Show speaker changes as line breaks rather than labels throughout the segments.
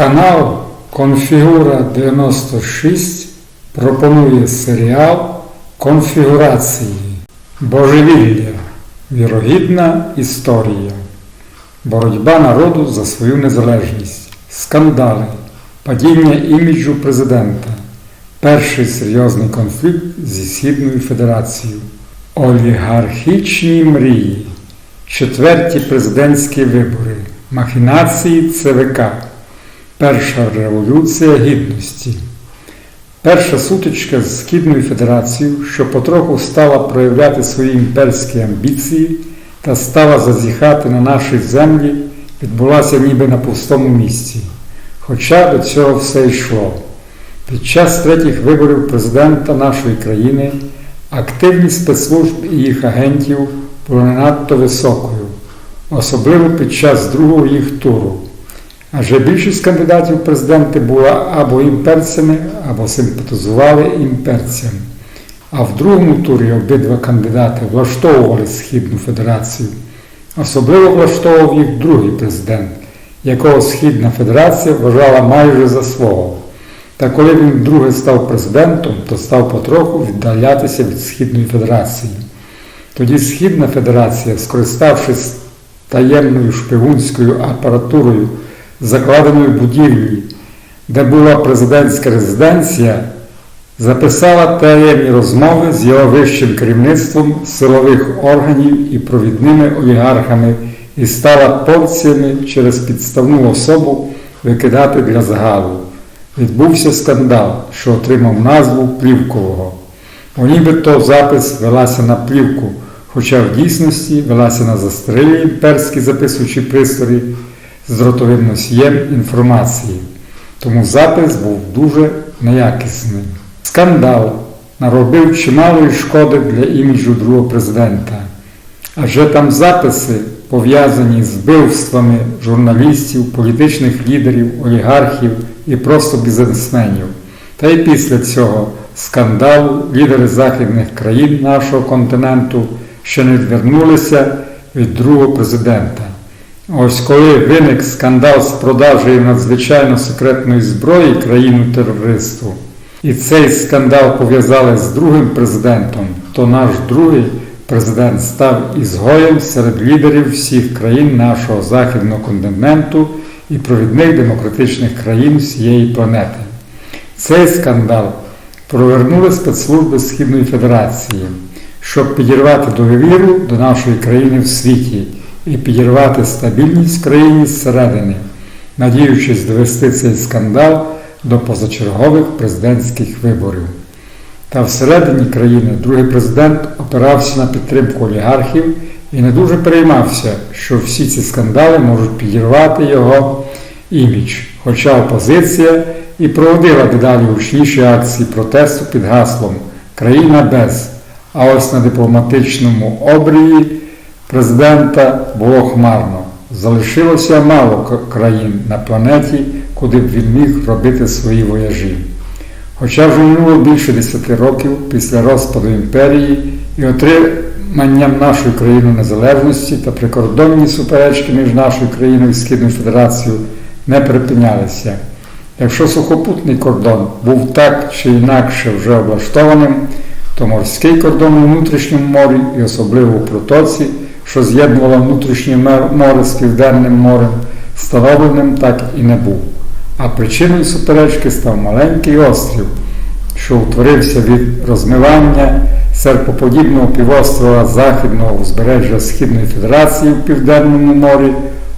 Канал Конфігура 96 пропонує серіал Конфігурації Божевілля. Вірогідна історія. Боротьба народу за свою незалежність. Скандали. Падіння іміджу президента. Перший серйозний конфлікт зі Східною Федерацією. Олігархічні мрії. Четверті президентські вибори. Махінації ЦВК. Перша революція гідності. Перша сутичка з Східною Федерацією, що потроху стала проявляти свої імперські амбіції та стала зазіхати на наші землі, відбулася ніби на пустому місці. Хоча до цього все йшло. Під час третіх виборів президента нашої країни активність спецслужб і їх агентів була не надто високою, особливо під час другого їх туру. Адже більшість кандидатів в президенти була або імперцями, або симпатизували імперцям. А в другому турі обидва кандидати влаштовували Східну Федерацію. Особливо влаштовував їх другий президент, якого Східна Федерація вважала майже за свого. Та коли він вдруге став президентом, то став потроху віддалятися від Східної Федерації. Тоді Східна Федерація, скориставшись таємною шпигунською апаратурою, закладеної будівлі, де була президентська резиденція, записала таємні розмови з його вищим керівництвом силових органів і провідними олігархами і стала порціями через підставну особу викидати для загалу. Відбувся скандал, що отримав назву Плівкового. О нібито запис велася на плівку, хоча в дійсності велася на застрелі імперські записуючі пристрої з ротовим носієм інформації. Тому запис був дуже неякісний. Скандал наробив чималої шкоди для іміджу другого президента. Адже там записи пов'язані з вбивствами журналістів, політичних лідерів, олігархів і просто бізнесменів. Та й після цього скандалу лідери західних країн нашого континенту ще не відвернулися від другого президента. Ось коли виник скандал з продажею надзвичайно секретної зброї країну терористу, і цей скандал пов'язали з другим президентом, то наш другий президент став ізгоєм серед лідерів всіх країн нашого західного континенту і провідних демократичних країн всієї планети. Цей скандал провернули спецслужби Східної Федерації, щоб підірвати довіру до нашої країни в світі і підірвати стабільність в країні зсередини, надіючись довести цей скандал до позачергових президентських виборів. Та всередині країни другий президент опирався на підтримку олігархів і не дуже переймався, що всі ці скандали можуть підірвати його імідж, хоча опозиція і проводила дедалі гучніші акції протесту під гаслом Країна без. А ось на дипломатичному обрії президента було хмарно. Залишилося мало країн на планеті, куди б він міг робити свої вояжі. Хоча вже минуло більше десяти років після розпаду імперії і отриманням нашої країни незалежності та прикордонні суперечки між нашою країною і Східною Федерацією не припинялися. Якщо сухопутний кордон був так чи інакше вже облаштованим, то морський кордон у внутрішньому морі і особливо у протоці, що з'єднувала внутрішнє море з Південним морем, встановленим так і не був. А причиною суперечки став маленький острів, що утворився від розмивання серпоподібного півострова Західного узбережжя Східної Федерації в Південному морі.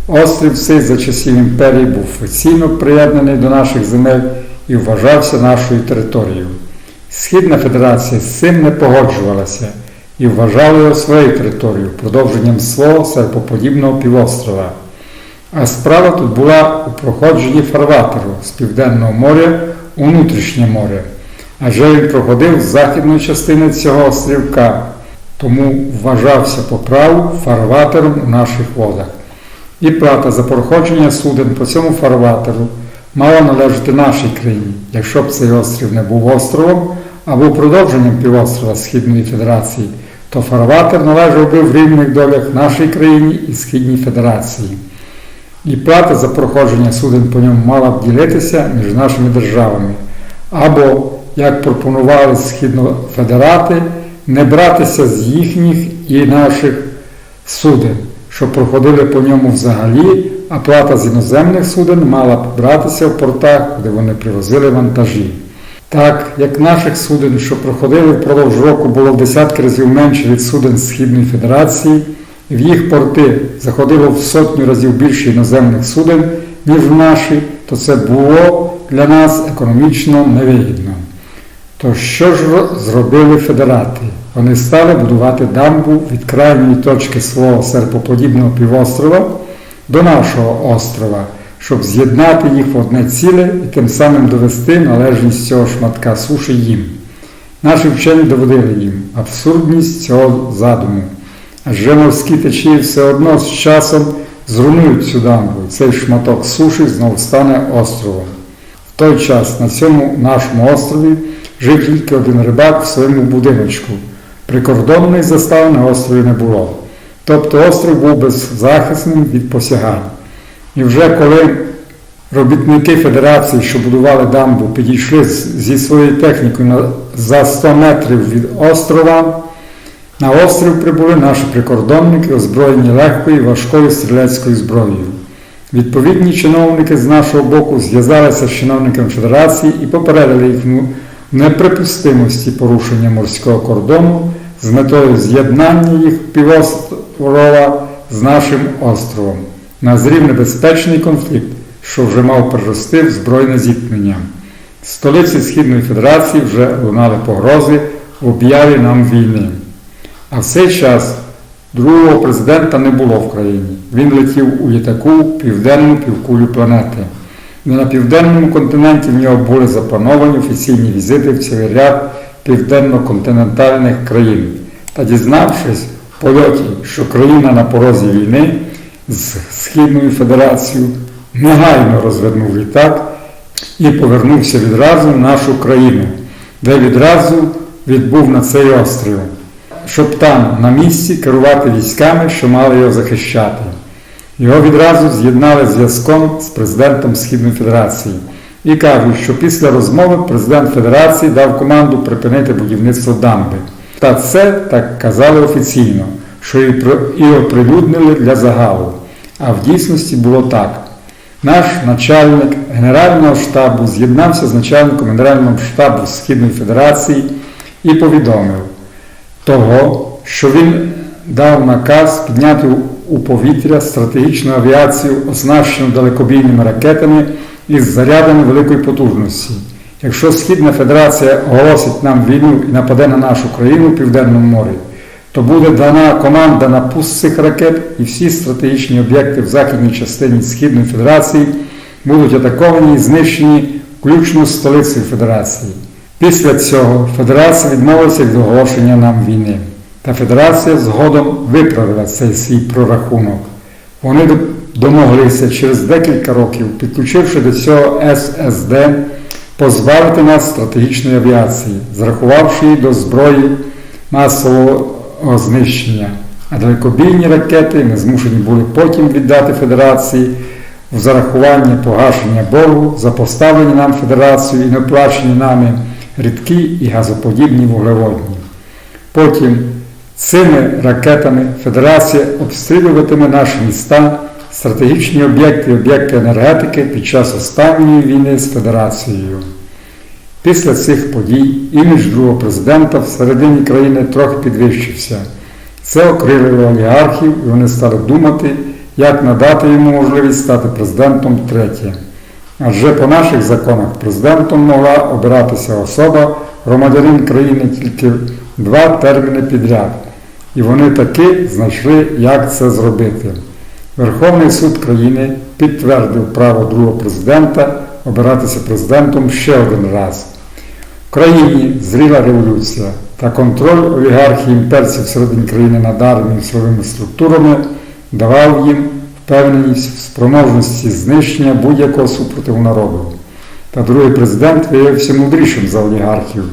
Острів цей за часів імперії був офіційно приєднаний до наших земель і вважався нашою територією. Східна Федерація з цим не погоджувалася і вважала його своєю територією, продовженням свого серпоподібного півострова. А справа тут була у проходженні фарватеру з Південного моря у внутрішнє море, адже він проходив з західної частини цього острівка, тому вважався по праву фарватером у наших водах. І плата за проходження суден по цьому фарватеру мала належати нашій країні, якщо б цей острів не був островом або продовженням півострова Східної Федерації, то фарватер належав би в рівних долях нашій країні і Східній Федерації. і плата за проходження суден по ньому мала б ділитися між нашими державами, або, як пропонували східнофедерати, не братися з їхніх і наших суден, що проходили по ньому взагалі, а плата з іноземних суден мала б братися в портах, де вони привозили вантажі. Так, як наших суден, що проходили впродовж року, було в десятки разів менше від суден Східної Федерації, в їх порти заходило в сотню разів більше іноземних суден, ніж в наші, то це було для нас економічно невигідно. То що ж зробили федерати? Вони стали будувати дамбу від крайньої точки свого серпоподібного півострова до нашого острова, щоб з'єднати їх в одне ціле і тим самим довести належність цього шматка суші їм. Наші вчені доводили їм абсурдність цього задуму. Адже морські течії все одно з часом зруйнують цю дамбу, і цей шматок суші знову стане островом. В той час на цьому нашому острові жив тільки один рибак в своєму будиночку. Прикордонної застави на острові не було. Тобто остров був беззахисним від посягань. І вже коли робітники Федерації, що будували дамбу, підійшли зі своєю технікою за 100 метрів від острова, на острів прибули наші прикордонники, озброєні легкою і важкою стрілецькою зброєю. Відповідні чиновники з нашого боку зв'язалися з чиновниками Федерації і попередили їхню неприпустимості порушення морського кордону з метою з'єднання їх півострова з нашим островом. Назрів небезпечний конфлікт, що вже мав перерости в збройне зіткнення. З столиці Східної Федерації вже лунали погрози в об'яві нам війни. А в цей час другого президента не було в країні. Він летів у літаку південну півкулю планети. Не на південному континенті в нього були заплановані офіційні візити в цілий ряд південно-континентальних країн. Та дізнавшись в польоті, що країна на порозі війни з Східною Федерацією негайно розвернув літак і повернувся відразу в нашу країну, де відразу відбув на цей острів, щоб там на місці керувати військами, що мали його захищати. Його відразу з'єднали зв'язком з президентом Східної Федерації і кажуть, що після розмови президент Федерації дав команду припинити будівництво дамби. Та це так казали офіційно, що і оприлюднили для загалу. А в дійсності було так. Наш начальник Генерального штабу з'єднався з начальником Генерального штабу Східної Федерації і повідомив того, що він дав наказ підняти у повітря стратегічну авіацію, оснащену далекобійними ракетами із зарядами великої потужності. Якщо Східна Федерація оголосить нам війну і нападе на нашу країну в Південному морі, то буде дана команда на пуск цих ракет і всі стратегічні об'єкти в західній частині Східної Федерації будуть атаковані і знищені включно столицею Федерації. Після цього Федерація відмовилася від оголошення нам війни. Та Федерація згодом виправила цей свій прорахунок. Вони домоглися через декілька років, підключивши до цього ССД, позбавити нас стратегічної авіації, зрахувавши її до зброї масового знищення. А далекобійні ракети не змушені були потім віддати Федерації в зарахування погашення боргу за поставлені нам Федерацією і неоплачені нами рідкі і газоподібні вуглеводні. Потім Цими ракетами Федерація обстрілюватиме наші міста, стратегічні об'єкти і об'єкти енергетики під час останньої війни з Федерацією. Після цих подій імідж другого президента всередині країни трохи підвищився. Це окрилило олігархів і вони стали думати, як надати йому можливість стати президентом третє. Адже по наших законах президентом могла обиратися особа, громадянин країни тільки два терміни підряд. І вони таки знайшли, як це зробити. Верховний суд країни підтвердив право другого президента обиратися президентом ще один раз. Країні зріла революція та контроль олігархії імперців всередині країни над армією силовими структурами давав їм впевненість в спроможності знищення будь-якого супротиву народу. Та другий президент виявився мудрішим за олігархів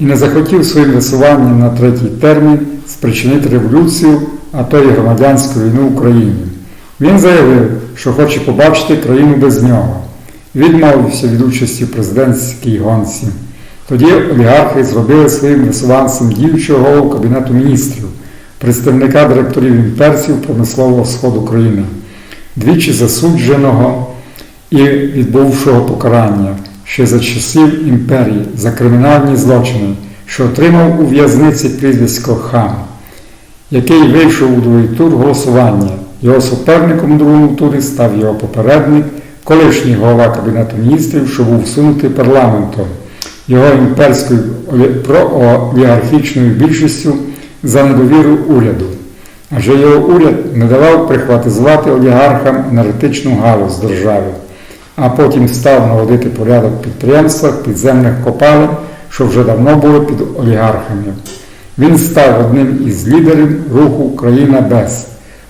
і не захотів своїм висуванням на третій термін спричинити революцію, а то й громадянську війну в Україні. Він заявив, що хоче побачити країну без нього. Відмовився від участі в президентській гонці. Тоді олігархи зробили своїм висуванцем діючого голову Кабінету міністрів, представника директорів імперців промислового сходу країни, двічі засудженого і відбувшого покарання ще за часів імперії за кримінальні злочини, що отримав у в'язниці прізвисько Хан, який вийшов у другий тур голосування. Його суперником у другому турі став його попередник, колишній голова Кабінету міністрів, що був всунутий парламентом, його імперською проолігархічною більшістю за недовіру уряду. Адже його уряд не давав прихватизувати олігархам енергетичну галузь держави, а потім став наводити порядок в підприємствах підземних копалин, що вже давно були під олігархами. Він став одним із лідерів руху Україна без.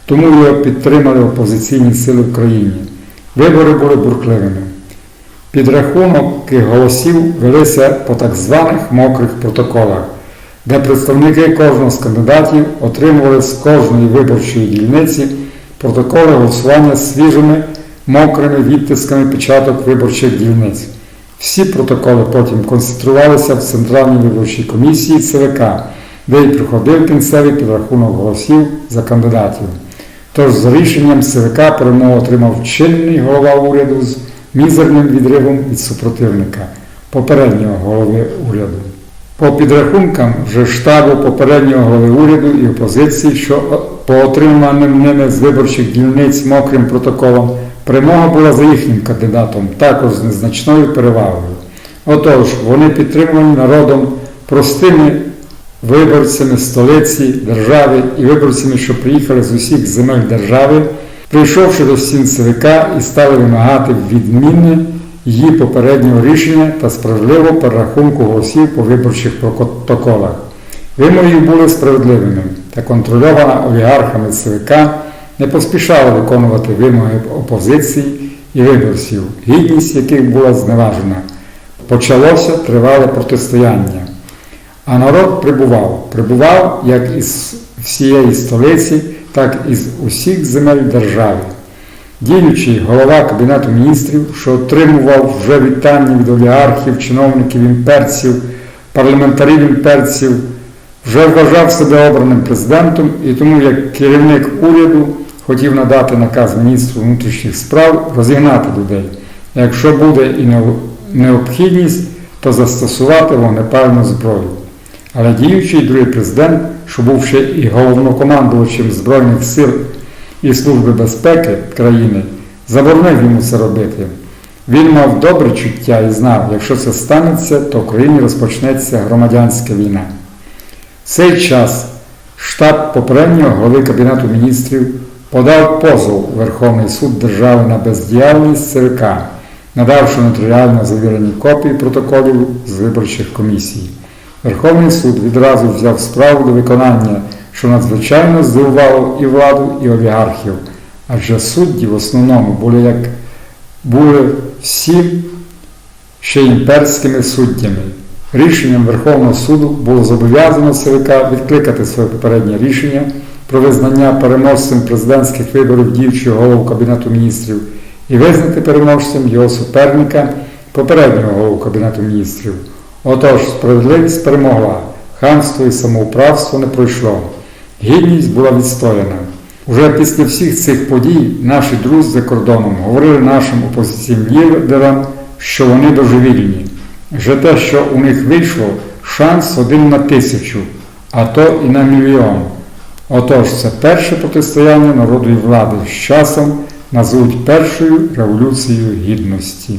Тому його підтримали опозиційні сили в країні. Вибори були бурхливими. Підрахунки голосів велися по так званих мокрих протоколах, де представники кожного з кандидатів отримували з кожної виборчої дільниці протоколи голосування свіжими мокрими відтисками печаток виборчих дільниць. Всі протоколи потім концентрувалися в Центральній виборчій комісії ЦВК, де й приходив кінцевий підрахунок голосів за кандидатів. Тож за рішенням ЦВК перемогу отримав чинний голова уряду з мізерним відривом від супротивника, попереднього голови уряду. По підрахункам вже штабу попереднього голови уряду і опозиції, що по отриманим ними з виборчих дільниць мокрим протоколом, перемога була за їхнім кандидатом, також з незначною перевагою. Отож, вони підтримувані народом простими виборцями столиці, держави і виборцями, що приїхали з усіх земель держави, прийшовши до ЦВК і стали вимагати відміни її попереднього рішення та справедливого перерахунку голосів по виборчих протоколах. Вимоги були справедливими та контрольована олігархами ЦВК не поспішала виконувати вимоги опозиції і виборців, гідність яких була зневажена. Почалося тривале протистояння. А народ прибував, прибував як із всієї столиці, так і з усіх земель держави. Діючий голова Кабінету міністрів, що отримував вже вітання від олігархів, чиновників імперців, парламентарів імперців, вже вважав себе обраним президентом і тому, як керівник уряду, хотів надати наказ міністру внутрішніх справ розігнати людей. Якщо буде і необхідність, то застосувати вогнепальну зброю. Але діючий другий президент, що був ще і головнокомандувачем Збройних сил і Служби безпеки країни, заборонив йому це робити. Він мав добре чуття і знав, якщо це станеться, то в країні розпочнеться громадянська війна. В цей час штаб попереднього голови Кабінету міністрів подав позов у Верховний суд держави на бездіяльність ЦВК, надавши нотаріально завірені копії протоколів з виборчих комісій. Верховний суд відразу взяв справу до виконання, що надзвичайно здивувало і владу, і олігархів, адже судді в основному були як були всі ще імперськими суддями. Рішенням Верховного суду було зобов'язано ЦВК відкликати своє попереднє рішення про визнання переможцем президентських виборів діючого голову Кабінету міністрів і визнати переможцем його суперника, попереднього голову Кабінету міністрів. Отож, справедливість перемогла, ханство і самоуправство не пройшло. Гідність була відстояна. Уже після всіх цих подій наші друзі за кордоном говорили нашим опозиційним лідерам, що вони божевільні. Вже те, що у них вийшло, шанс один на тисячу, а то і на мільйон. Отож, це перше протистояння народу і влади з часом назвуть першою революцією гідності.